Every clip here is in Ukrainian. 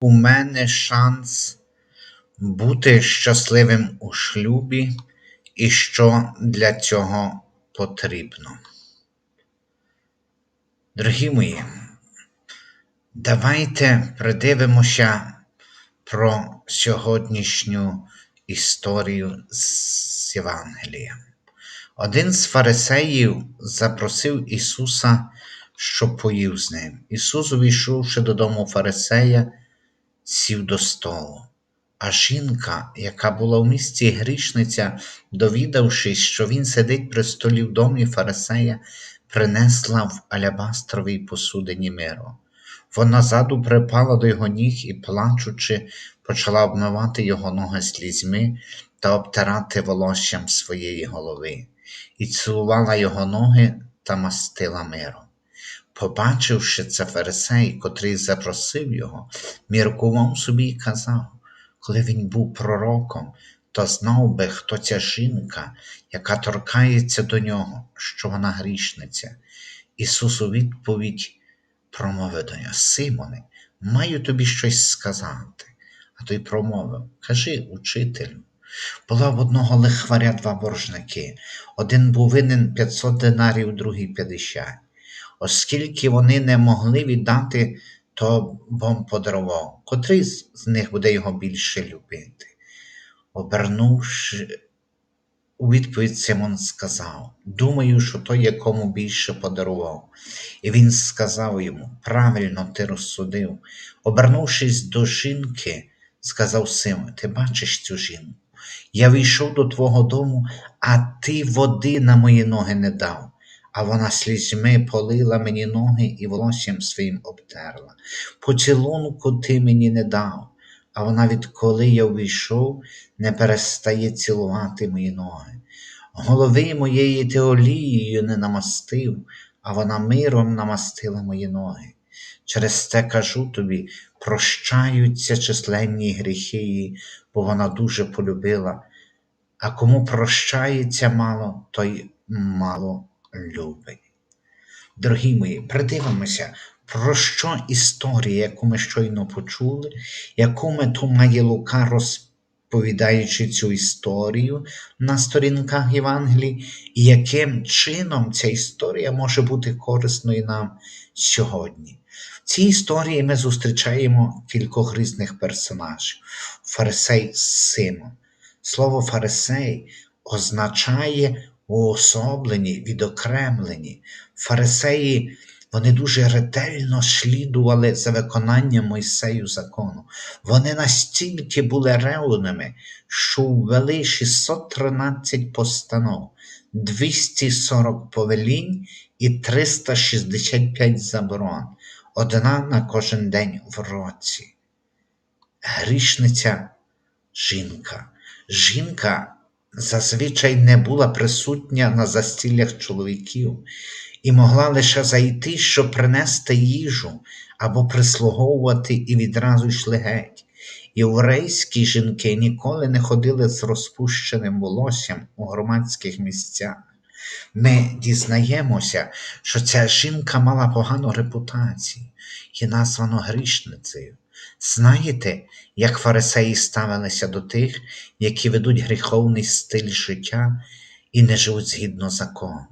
у мене шанс бути щасливим у шлюбі і що для цього потрібно. Дорогі мої, давайте придивимося про сьогоднішню історію з Євангелія. Один з фарисеїв запросив Ісуса, щоб поїв з ним. Ісус, увійшовши додому фарисея, сів до столу. А жінка, яка була в місті грішниця, довідавшись, що він сидить при столі в домі фарисея, принесла в алябастровій посудині миру. Вона заду припала до його ніг і, плачучи, почала обмивати його ноги слізьми та обтирати волоссям своєї голови, і цілувала його ноги та мастила миром. Побачивши це фарисей, котрий запросив його, міркував собі і казав, коли він був пророком, то знав би, хто ця жінка, яка торкається до нього, що вона грішниця. Ісус у відповідь промовив до нього, Симоне, маю тобі щось сказати. А той промовив Кажи, учителю. Була в одного лихваря два боржники. Один був винен 500 динарів, другий 50. Оскільки вони не могли віддати, то бом подарував, котрий з них буде його більше любити. Обернувши у відповідь Симон сказав Думаю, що той, якому більше подарував. І він сказав йому Правильно ти розсудив. Обернувшись до жінки, сказав Симон, ти бачиш цю жінку? Я війшов до твого дому, а ти води на мої ноги не дав, а вона слізьми полила мені ноги і волоссям своїм обтерла. Поцілунку ти мені не дав, а вона, відколи я увійшов, не перестає цілувати мої ноги. Голови моєї ти олією не намастив, а вона миром намастила мої ноги. Через те кажу тобі, прощаються численні гріхи бо вона дуже полюбила, а кому прощається мало, той мало любить. Дорогі мої, придивимося, про що історія, яку ми щойно почули, яку мету має Лука, розповідаючи цю історію на сторінках Євангелії, і яким чином ця історія може бути корисною нам сьогодні. В цій історії ми зустрічаємо кількох різних персонажів. Фарисей Симон. Слово фарисей означає уособлені, відокремлені. Фарисеї вони дуже ретельно слідували за виконанням Мойсею закону. Вони настільки були ревними, що ввели 613 постанов, 240 повелінь і 365 заборон, одна на кожен день в році. Грішниця жінка. Жінка зазвичай не була присутня на застіллях чоловіків і могла лише зайти, щоб принести їжу або прислуговувати і відразу йшли геть. Єврейські жінки ніколи не ходили з розпущеним волоссям у громадських місцях. Ми дізнаємося, що ця жінка мала погану репутацію і названо грішницею. Знаєте, як фарисеї ставилися до тих, які ведуть гріховний стиль життя і не живуть згідно закону?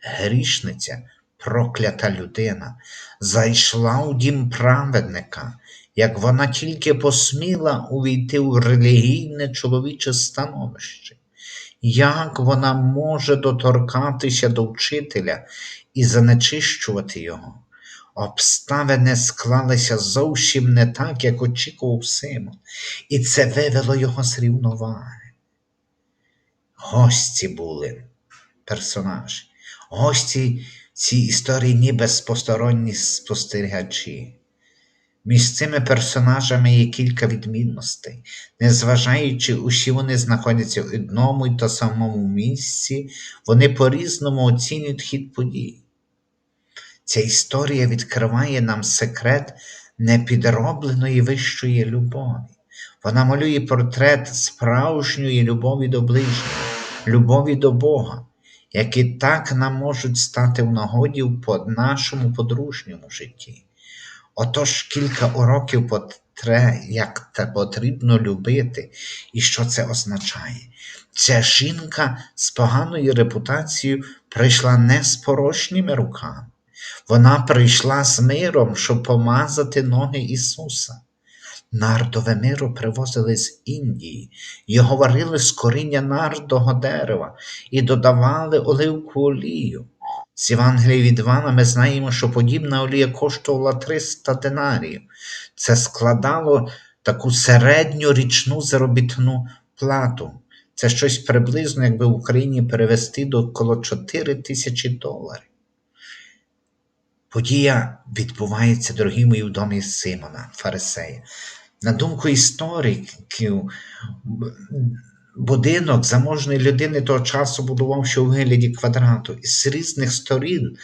Грішниця, проклята людина, зайшла у дім праведника, як вона тільки посміла увійти у релігійне чоловіче становище. Як вона може доторкатися до вчителя і занечищувати його? Обставини склалися зовсім не так, як очікував Симон, і це вивело його з рівноваги. Гості були персонажі, гості цій історії ніби спосторонні спостерігачі. Між цими персонажами є кілька відмінностей, незважаючи, усі вони знаходяться в одному й то самому місці, вони по-різному оцінюють хід подій. Ця історія відкриває нам секрет непідробленої вищої любові. Вона малює портрет справжньої любові до ближнього, любові до Бога, які так нам можуть стати в нагоді в нашому подружньому житті. Отож кілька уроків як те потрібно любити і що це означає. Ця жінка з поганою репутацією прийшла не з порожніми руками. Вона прийшла з миром, щоб помазати ноги Ісуса. Нардове миро привозили з Індії, його варили з коріння нардового дерева і додавали оливку олію. З Євангелія від Івана ми знаємо, що подібна олія коштувала 300 динарів. Це складало таку середню річну заробітну плату. Це щось приблизно, якби в Україні перевести до коло 4 тисячі доларів. Подія відбувається, дорогі мої, в домі Симона, Фарисея. На думку істориків, будинок заможної людини того часу будувався у вигляді квадрату, і з різних сторін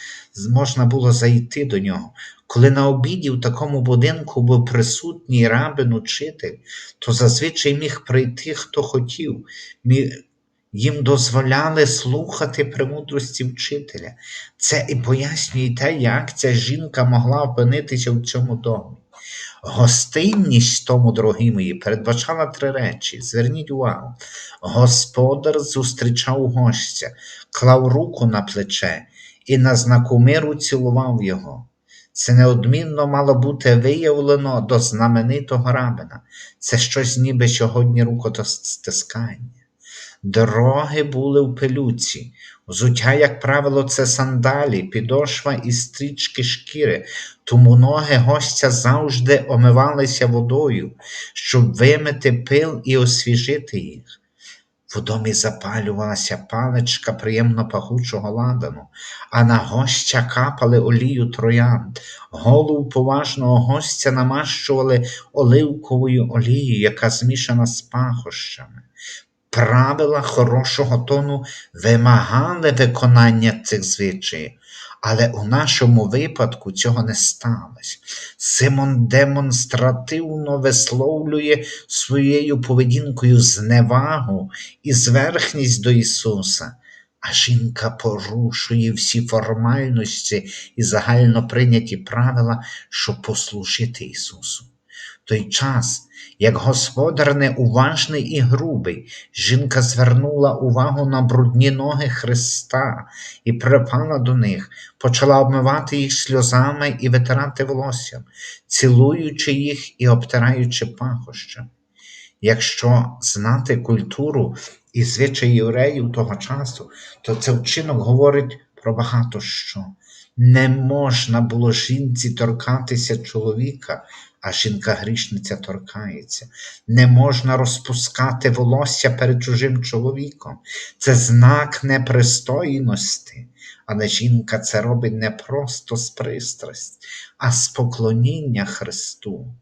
можна було зайти до нього. Коли на обіді в такому будинку був присутній рабин учитель, то зазвичай міг прийти хто хотів. Їм дозволяли слухати премудрості вчителя. Це і пояснює те, як ця жінка могла опинитися в цьому домі. Гостинність тому, дорогі мої, передбачала три речі. Зверніть увагу. Господар зустрічав гостя, клав руку на плече і на знаку миру цілував його. Це неодмінно мало бути виявлено до знаменитого рабина. Це щось ніби сьогодні рукостискання. Дороги були в пилюці, взуття, як правило, це сандалі, підошва і стрічки шкіри, тому ноги гостя завжди омивалися водою, щоб вимити пил і освіжити їх. В домі запалювалася паличка приємно пахучого ладану, а на гостя капали олію троянд. Голову поважного гостя намащували оливковою олією, яка змішана з пахощами правила хорошого тону вимагали виконання цих звичаїв, але у нашому випадку цього не сталося. Симон демонстративно висловлює своєю поведінкою зневагу і зверхність до Ісуса. А жінка порушує всі формальності і загально прийняті правила, щоб послужити Ісусу. Той час як господар неуважний і грубий, жінка звернула увагу на брудні ноги Христа і припала до них, почала обмивати їх сльозами і витирати волоссям, цілуючи їх і обтираючи пахощами. Якщо знати культуру і звичаї євреїв того часу, то цей вчинок говорить про багато що. Не можна було жінці торкатися чоловіка, а жінка грішниця торкається. Не можна розпускати волосся перед чужим чоловіком. Це знак непристойності. Але жінка це робить не просто з пристрасть, а з поклоніння Христу.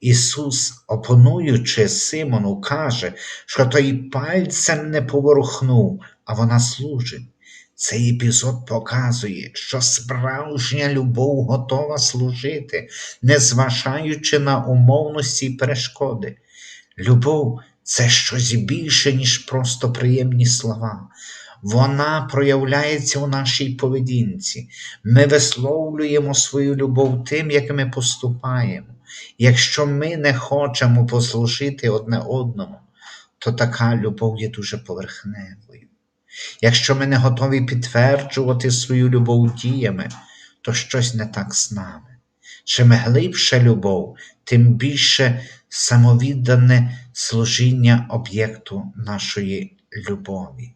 Ісус, опонуючи Симону, каже, що той пальцем не поворухнув, а вона служить. Цей епізод показує, що справжня любов готова служити, незважаючи на умовності і перешкоди. Любов це щось більше, ніж просто приємні слова. Вона проявляється у нашій поведінці. Ми висловлюємо свою любов тим, як ми поступаємо. Якщо ми не хочемо послужити одне одному, то така любов є дуже поверхневою. Якщо ми не готові підтверджувати свою любов діями, то щось не так з нами. Чим глибша любов, тим більше самовіддане служіння об'єкту нашої любові.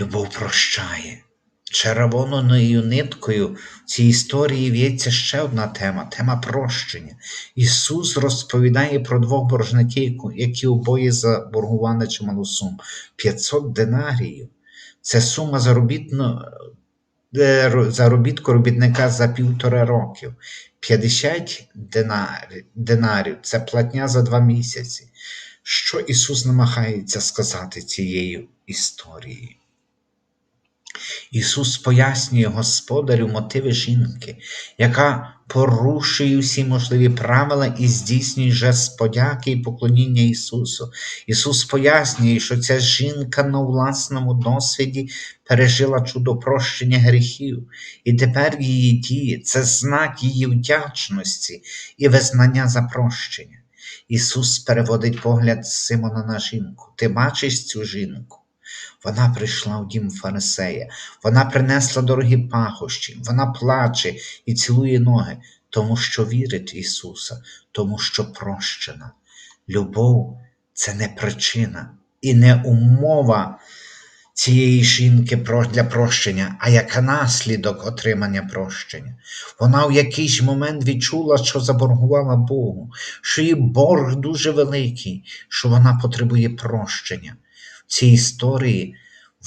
Любов прощає. Червоною ниткою в цій історії в'ється ще одна тема тема прощення. Ісус розповідає про двох боржників, які обоє заборгували чималу суму. 500 динаріїв. Це сума е, заробітку робітника за півтора років. 50 динарів, динарів це платня за два місяці. Що Ісус намагається сказати цією історією? Ісус пояснює господарю мотиви жінки, яка порушує всі можливі правила і здійснює жест подяки і поклоніння Ісусу. Ісус пояснює, що ця жінка на власному досвіді пережила чудо прощення гріхів, і тепер її дії це знак її вдячності і визнання за прощення. Ісус переводить погляд Симона на жінку. Ти бачиш цю жінку? Вона прийшла в дім Фарисея, вона принесла дорогі пахощі, вона плаче і цілує ноги, тому що вірить в Ісуса, тому що прощена. Любов це не причина і не умова цієї жінки для прощення, а як наслідок отримання прощення. Вона в якийсь момент відчула, що заборгувала Богу, що її борг дуже великий, що вона потребує прощення. Цій історії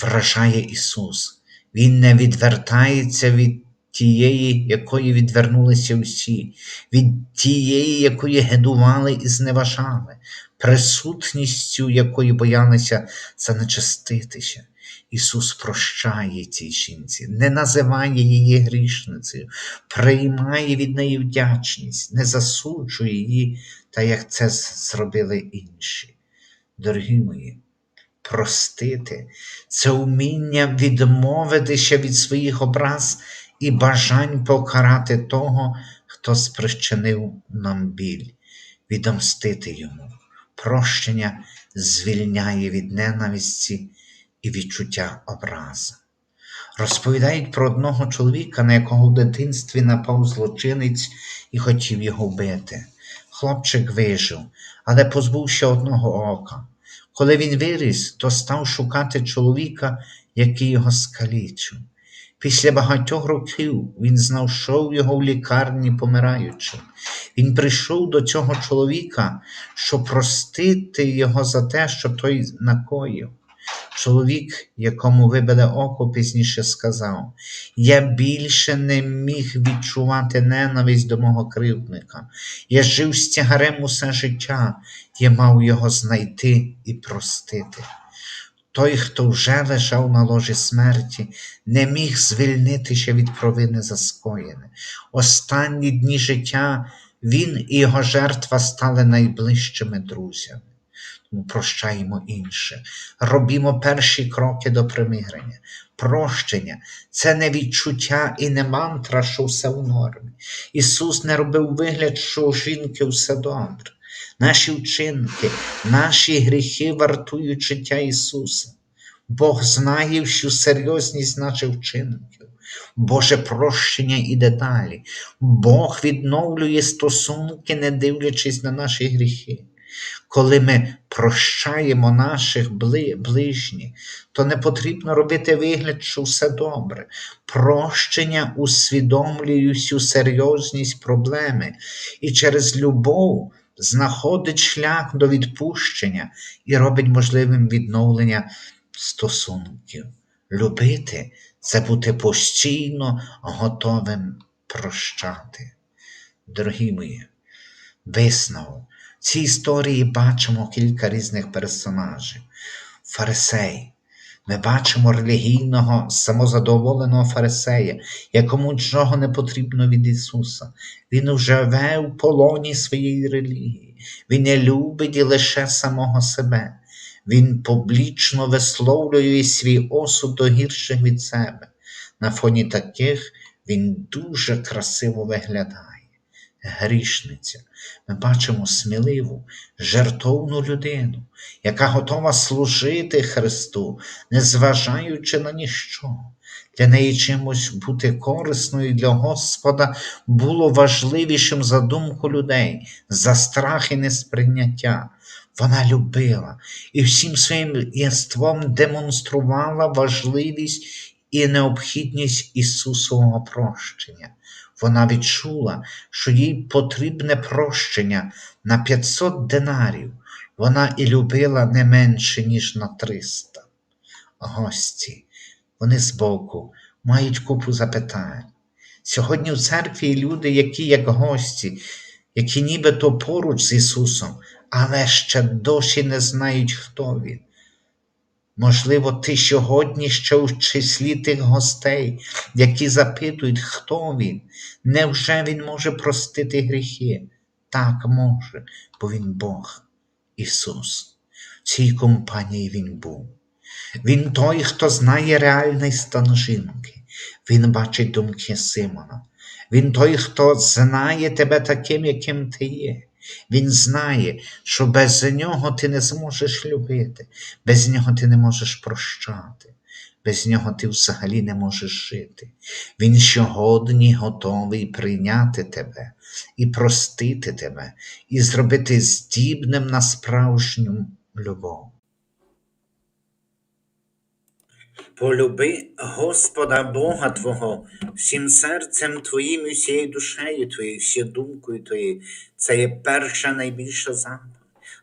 вражає Ісус. Він не відвертається від тієї, якої відвернулися всі, від тієї, якої гидували і зневажали, присутністю якої боялися занечиститися. Ісус прощає цій жінці, не називає її грішницею, приймає від неї вдячність, не засуджує її, так як це зробили інші. Дорогі мої, простити це вміння відмовитися від своїх образ і бажань покарати того, хто спричинив нам біль, відомстити йому. Прощення звільняє від ненависті і відчуття образи. Розповідають про одного чоловіка, на якого в дитинстві напав злочинець і хотів його вбити. Хлопчик вижив, але позбувся одного ока. Коли він виріс, то став шукати чоловіка, який його скалічив. Після багатьох років він знайшов його в лікарні помираючи. Він прийшов до цього чоловіка, щоб простити його за те, що той накоїв. Чоловік, якому вибили око, пізніше сказав: Я більше не міг відчувати ненависть до мого кривдника. Я жив з тягарем усе життя, я мав його знайти і простити. Той, хто вже лежав на ложі смерті, не міг звільнитися від провини за скоєне. Останні дні життя він і його жертва стали найближчими друзями. Тому прощаємо інше, робімо перші кроки до примирення. Прощення це не відчуття і не мантра, що все в нормі. Ісус не робив вигляд, що у жінки все добре. Наші вчинки, наші гріхи вартують життя Ісуса. Бог знає всю серйозність наших вчинків. Боже прощення іде далі. Бог відновлює стосунки, не дивлячись на наші гріхи. Коли ми прощаємо наших ближніх, то не потрібно робити вигляд, що все добре. Прощення усвідомлює всю серйозність проблеми і через любов знаходить шлях до відпущення і робить можливим відновлення стосунків. Любити це бути постійно готовим прощати. Дорогі мої, висновок. В цій історії бачимо кілька різних персонажів. Фарисей. Ми бачимо релігійного, самозадоволеного фарисея, якому нічого не потрібно від Ісуса. Він живе в полоні своєї релігії, Він не любить лише самого себе. Він публічно висловлює свій осуд до гірших від себе. На фоні таких він дуже красиво виглядає. Грішниця. Ми бачимо сміливу, жертовну людину, яка готова служити Христу, незважаючи на ніщо. Для неї чимось бути корисною для Господа було важливішим за думку людей, за страх і несприйняття. Вона любила і всім своїм єством демонструвала важливість і необхідність Ісусового прощення. Вона відчула, що їй потрібне прощення на 500 динарів. Вона і любила не менше, ніж на 300. Гості, вони збоку мають купу запитань. Сьогодні в церкві люди, які як гості, які нібито поруч з Ісусом, але ще досі не знають, хто Він. Можливо, ти сьогодні ще в числі тих гостей, які запитують, хто він, невже він може простити гріхи? Так може, бо він Бог, Ісус. В цій компанії Він був. Він той, хто знає реальний стан жінки. Він бачить думки Симона. Він той, хто знає тебе таким, яким ти є. Він знає, що без нього ти не зможеш любити, без нього ти не можеш прощати, без нього ти взагалі не можеш жити. Він сьогодні готовий прийняти тебе і простити тебе, і зробити здібним на справжню любов. Полюби Господа Бога Твого всім серцем Твоїм і всією душею Твоєю, всією думкою Твоєю. Це є перша найбільша заповідь.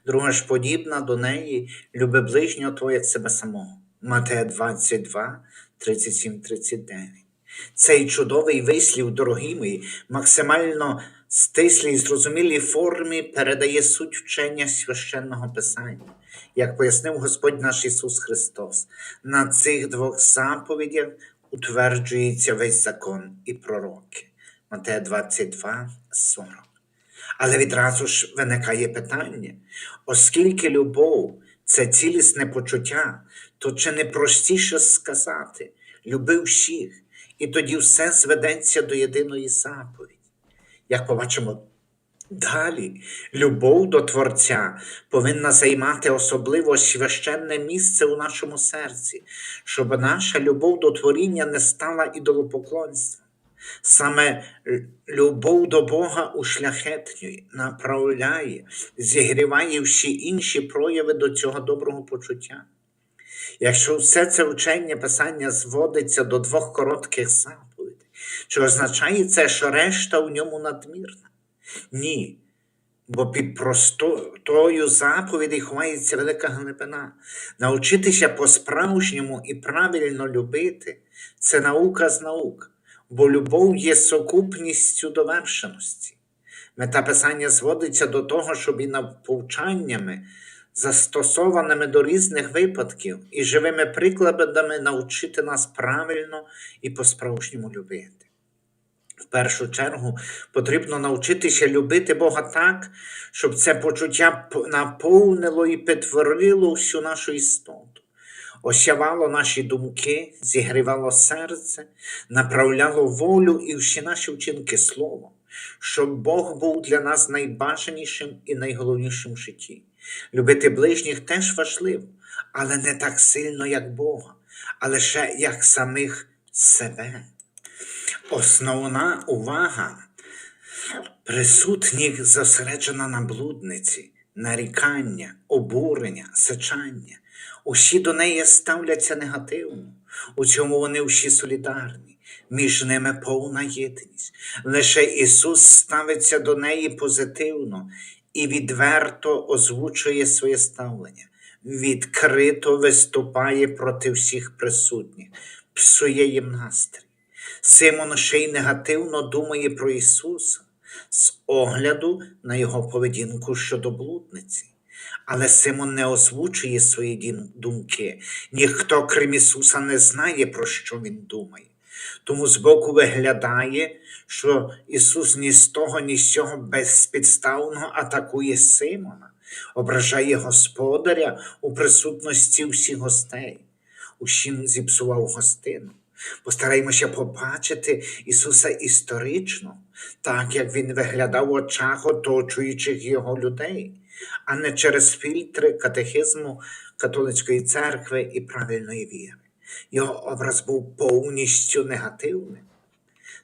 Друга ж подібна до неї, люби ближнього як себе самого. Матея 22, 37, 39. Цей чудовий вислів, дорогі мої, максимально стислій і зрозумілій формі передає суть вчення священного писання. Як пояснив Господь наш Ісус Христос, на цих двох заповідях утверджується весь закон і пророки. Матея 22, 40. Але відразу ж виникає питання, оскільки любов це цілісне почуття, то чи не простіше сказати люби всіх, і тоді все зведеться до єдиної заповіді. Як побачимо далі, любов до Творця повинна займати особливо священне місце у нашому серці, щоб наша любов до творіння не стала ідолопоклонством. Саме любов до Бога ушляхетнює, направляє, зігріває всі інші прояви до цього доброго почуття. Якщо все це вчення Писання зводиться до двох коротких заповідей, чи означає це, що решта в ньому надмірна? Ні. Бо під простою заповідей ховається велика глибина. Навчитися по-справжньому і правильно любити це наука з наук, бо любов є сукупністю довершеності. Мета писання зводиться до того, щоб і навповчаннями застосованими до різних випадків і живими прикладами навчити нас правильно і по-справжньому любити. В першу чергу потрібно навчитися любити Бога так, щоб це почуття наповнило і підтворило всю нашу істоту, осявало наші думки, зігрівало серце, направляло волю і всі наші вчинки словом, щоб Бог був для нас найбажанішим і найголовнішим в житті. Любити ближніх теж важливо, але не так сильно, як Бога, а лише як самих себе. Основна увага присутніх зосереджена на блудниці, нарікання, обурення, сечання. Усі до неї ставляться негативно, у цьому вони всі солідарні, між ними повна єдність. Лише Ісус ставиться до неї позитивно і відверто озвучує своє ставлення, відкрито виступає проти всіх присутніх, псує їм настрій. Симон ще й негативно думає про Ісуса з огляду на Його поведінку щодо блудниці. Але Симон не озвучує свої думки. Ніхто, крім Ісуса, не знає, про що Він думає. Тому збоку виглядає, що Ісус ні з того, ні з цього безпідставно атакує Симона, ображає Господаря у присутності всіх гостей, усім зіпсував гостину. Постараємося побачити Ісуса історично, так як Він виглядав в очах оточуючих Його людей, а не через фільтри катехизму католицької церкви і правильної віри. Його образ був повністю негативним.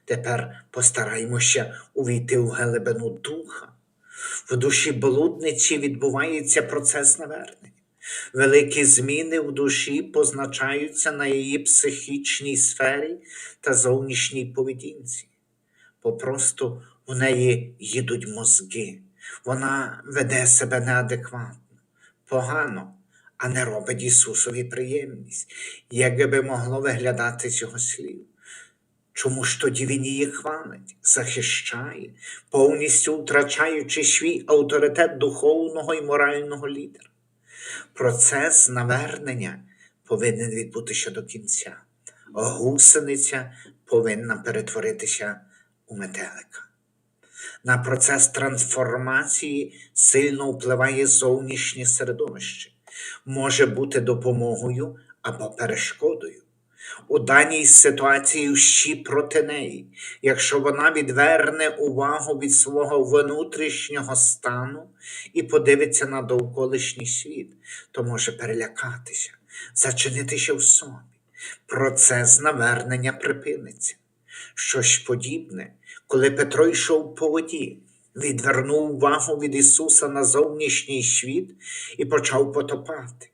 Тепер постараємося увійти в глибину духа. В душі блудниці відбувається процес навернення. Великі зміни в душі позначаються на її психічній сфері та зовнішній поведінці. Попросту в неї їдуть мозги, вона веде себе неадекватно, погано, а не робить Ісусові приємність, як би могло виглядати цього слів. Чому ж тоді він її хвалить, захищає, повністю втрачаючи свій авторитет духовного і морального лідера? Процес навернення повинен відбутися до кінця. Гусениця повинна перетворитися у метелика. На процес трансформації сильно впливає зовнішнє середовище, може бути допомогою або перешкодою. У даній ситуації всі проти неї, якщо вона відверне увагу від свого внутрішнього стану і подивиться на довколишній світ, то може перелякатися, зачинитися в собі. Процес навернення припиниться. Щось подібне, коли Петро йшов по воді, відвернув увагу від Ісуса на зовнішній світ і почав потопати.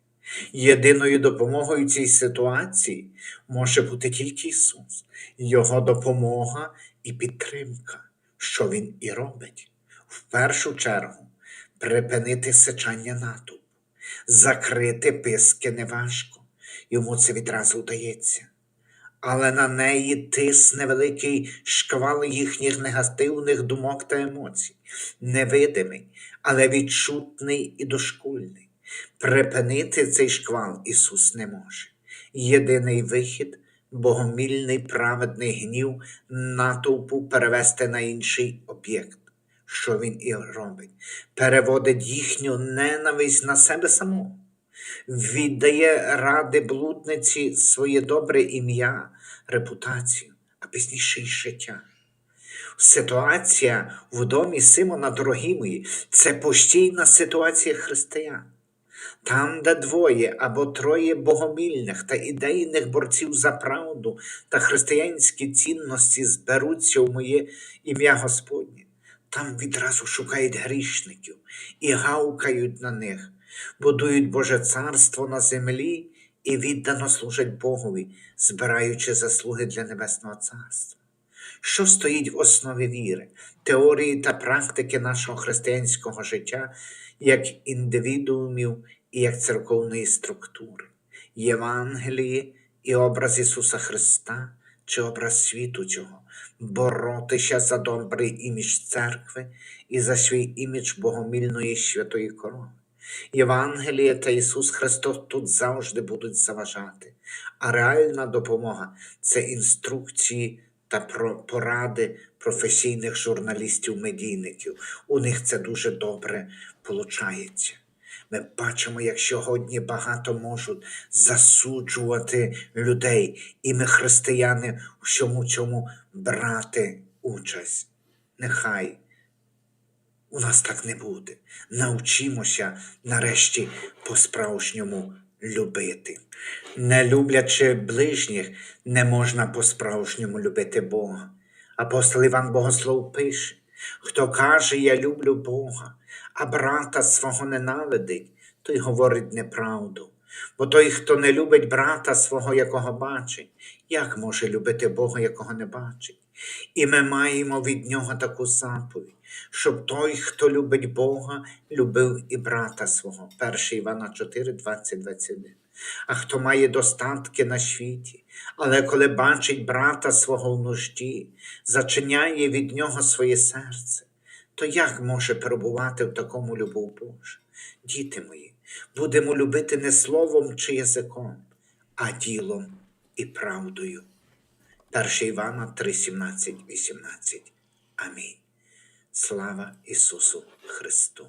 Єдиною допомогою цій ситуації може бути тільки Ісус, Його допомога і підтримка, що Він і робить. В першу чергу припинити сичання натовпу, закрити писки неважко. Йому це відразу вдається. Але на неї тисне великий шквал їхніх негативних думок та емоцій, невидимий, але відчутний і дошкульний. Припинити цей шквал Ісус не може. Єдиний вихід богомільний праведний гнів натовпу перевести на інший об'єкт, що він і робить, переводить їхню ненависть на себе самого, віддає ради блудниці своє добре ім'я, репутацію, а пізніше й життя. Ситуація в домі Симона, дорогі мої, це постійна ситуація християн. Там, де двоє або троє богомільних та ідейних борців за правду та християнські цінності зберуться у моє ім'я Господнє, там відразу шукають грішників і гавкають на них, будують Боже царство на землі і віддано служать Богові, збираючи заслуги для Небесного Царства. Що стоїть в основі віри, теорії та практики нашого християнського життя як індивідуумів і як церковної структури, Євангелії і образ Ісуса Христа чи образ світу цього, боротися за добрий імідж церкви і за свій імідж богомільної святої корови. Євангеліє та Ісус Христос тут завжди будуть заважати, а реальна допомога це інструкції та поради професійних журналістів-медійників. У них це дуже добре виходить. Ми бачимо, як сьогодні багато можуть засуджувати людей, і ми, християни, у всьому цьому брати участь. Нехай у нас так не буде. Навчимося нарешті по-справжньому любити. Не люблячи ближніх, не можна по-справжньому любити Бога. Апостол Іван Богослов пише: хто каже, я люблю Бога, а брата свого ненавидить, той говорить неправду. Бо той, хто не любить брата свого, якого бачить, як може любити Бога, якого не бачить? І ми маємо від нього таку заповідь, щоб той, хто любить Бога, любив і брата свого. 1 Івана 4, 20, 21. А хто має достатки на світі, але коли бачить брата свого в нужді, зачиняє від нього своє серце, то як може перебувати в такому любов Божа? Діти мої, будемо любити не словом чи язиком, а ділом і правдою. 1 Івана 3, 17, 18. Амінь. Слава Ісусу Христу!